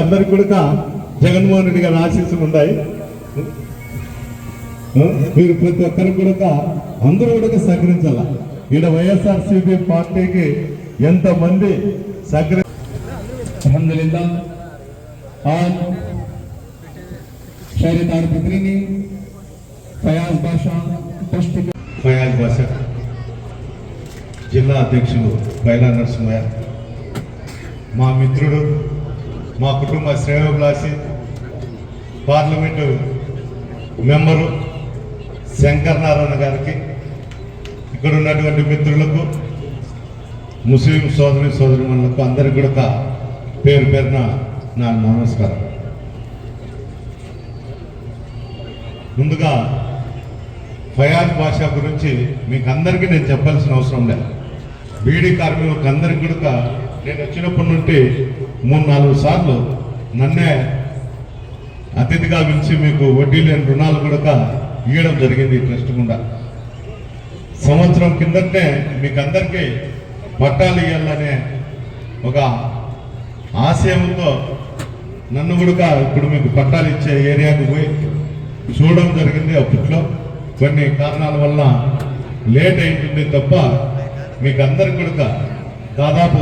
అందరికి కూడా జగన్మోహన్ రెడ్డి గారి ఆశీస్సులు ఉన్నాయి మీరు ప్రతి ఒక్కరికి కూడా అందరూ కూడా సహకరించాల ఈడ వైఎస్ఆర్ సిపి పార్టీకి ఎంత మంది సహకరి अल्हम्दुलिल्लाह आज शहर तारपत्री ने फयाज बादशाह ट्रस्ट के ఫయాజ్ భాష జిల్లా అధ్యక్షులు బైలా నరసింహయ్య మా మిత్రుడు మా కుటుంబ శ్రేయోభిలాషి పార్లమెంటు మెంబరు శంకర్ నారాయణ గారికి ఇక్కడ ఉన్నటువంటి మిత్రులకు ముస్లిం సోదరి సోదరిమణులకు అందరికీ కూడా పేరు పేరున నా నమస్కారం. ముందుగా ఫయాజ్ భాష గురించి మీకు అందరికీ నేను చెప్పాల్సిన అవసరం లేదు. బీడీ కార్మికులకు అందరికీ కూడా నేను వచ్చినప్పటి నుండి మూడు నాలుగు సార్లు నన్నే అతిథిగా పిలిచి మీకు వడ్డీ లేని రుణాలు కూడా ఇవ్వడం జరిగింది ట్రస్ట్ గుండా. సంవత్సరం కిందటే మీకు అందరికీ పట్టాలు ఇవ్వాలనే ఒక ఆశయంతో నన్ను కూడా ఇప్పుడు మీకు పట్టాలు ఇచ్చే ఏరియాకు పోయి చూడడం జరిగింది అప్పట్లో కొన్ని కారణాల వల్ల లేట్ అయింటుంది తప్ప మీకు అందరికి కూడా దాదాపు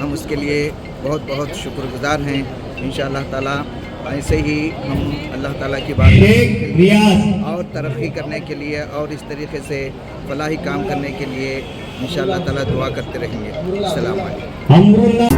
हम उसके लिए बहुत बहुत शुक्रगुजार हैं। इन ताला ऐसे ही हम अल्लाह ताला की बात और तरक्की करने के लिए और इस तरीके से फलाही काम करने के लिए इन ताला दुआ करते रहेंगे। अमरुल्लाह